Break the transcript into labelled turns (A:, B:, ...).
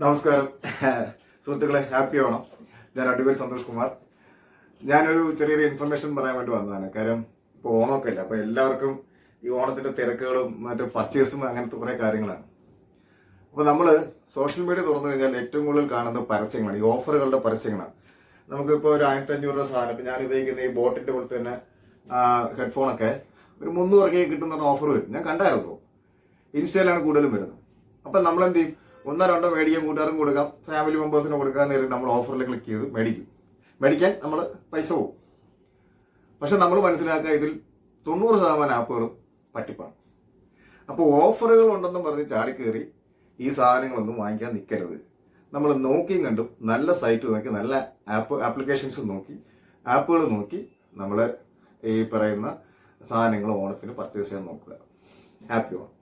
A: നമസ്കാരം. സുഹൃത്തുക്കളെ ഹാപ്പി ഓണം ഞാൻ അഡ്വക്കേറ്റ് സന്തോഷ് കുമാർ. ഞാനൊരു ചെറിയൊരു ഇൻഫർമേഷൻ പറയാൻ വേണ്ടി വന്നതാണ്. കാര്യം ഇപ്പോൾ ഓണമൊക്കെ അല്ല? അപ്പോൾ എല്ലാവർക്കും ഈ ഓണത്തിന്റെ തിരക്കുകളും മറ്റു പർച്ചേസും അങ്ങനത്തെ കുറേ കാര്യങ്ങളാണ്. അപ്പോൾ നമ്മൾ സോഷ്യൽ മീഡിയ തുറന്നു കഴിഞ്ഞാൽ ഏറ്റവും കൂടുതൽ കാണുന്ന പരസ്യങ്ങളാണ്. ഈ ഓഫറുകളുടെ പരസ്യങ്ങളാണ്. നമുക്കിപ്പോൾ ഒരു ആയിരത്തി അഞ്ഞൂറ് രൂപ സാധനം ഇപ്പം ഞാൻ ഉപയോഗിക്കുന്ന ഈ ബോട്ടിന്റെ കൂടെ തന്നെ ഹെഡ്ഫോൺ ഒക്കെ ഒരു മുന്നൂറ് രൂപയ്ക്ക് കിട്ടുന്ന ഓഫർ വരും. ഞാൻ കണ്ടായിരുന്നു. ഇൻസ്റ്റയിലാണ് കൂടുതലും വരുന്നത്. അപ്പം നമ്മൾ എന്ത് ചെയ്യും? ഒന്നോ രണ്ടോ മേടിക്കാൻ കൂട്ടുകാരും കൊടുക്കാം. ഫാമിലി മെമ്പേഴ്സിന് കൊടുക്കാൻ നേരം നമ്മൾ ഓഫറിൽ ക്ലിക്ക് ചെയ്ത് മേടിക്കും. മേടിക്കാൻ നമ്മൾ പൈസ പോകും പക്ഷെ നമ്മൾ മനസ്സിലാക്കുക ഇതിൽ തൊണ്ണൂറ് ശതമാനം ആപ്പുകളും പറ്റിപ്പാണ്. അപ്പോൾ ഓഫറുകൾ ഉണ്ടെന്നും പറഞ്ഞ് ചാടിക്കേറി ഈ സാധനങ്ങളൊന്നും വാങ്ങിക്കാൻ നിൽക്കരുത് നമ്മൾ നോക്കിയും കണ്ടും നല്ല സൈറ്റ് നോക്കി നല്ല ആപ്പ് ആപ്ലിക്കേഷൻസ് നോക്കി ആപ്പുകൾ നോക്കി നമ്മൾ ഈ പറയുന്ന സാധനങ്ങൾ ഓണത്തിന് പർച്ചേസ് ചെയ്യാൻ നോക്കുക. ഹാപ്പി ഓണം